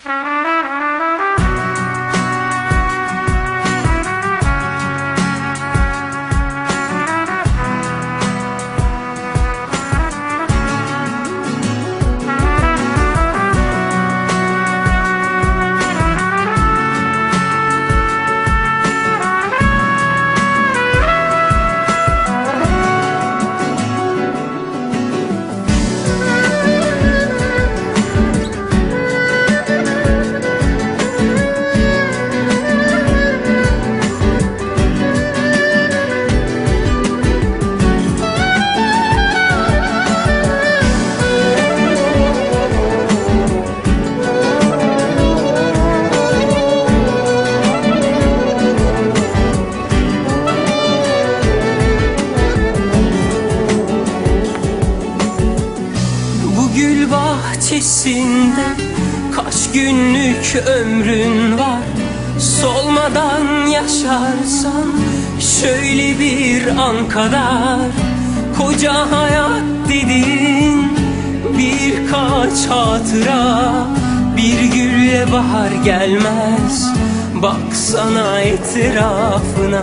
Hi. Bahçesinde kaç günlük ömrün var? Solmadan yaşarsan şöyle bir an kadar. Koca hayat dediğin birkaç hatıra. Bir gülle bahar gelmez Baksana etrafına.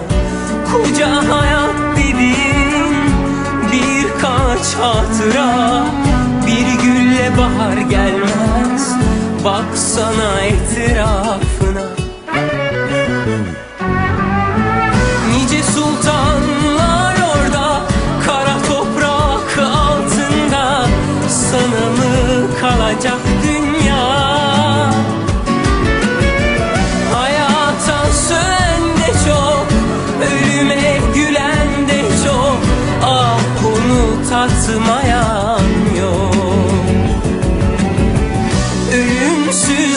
Koca hayat dediğin birkaç hatıra bahar gelmez. Baksana etrafına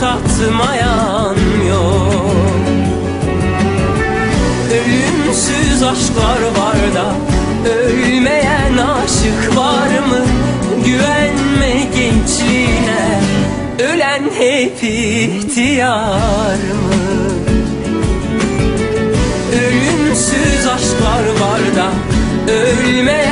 tatmayan yok Ölümsüz aşklar var da Ölmeyen aşık var mı? Güvenme gençliğine Ölen hep ihtiyar mı? Ölümsüz aşklar var da Ölmeyen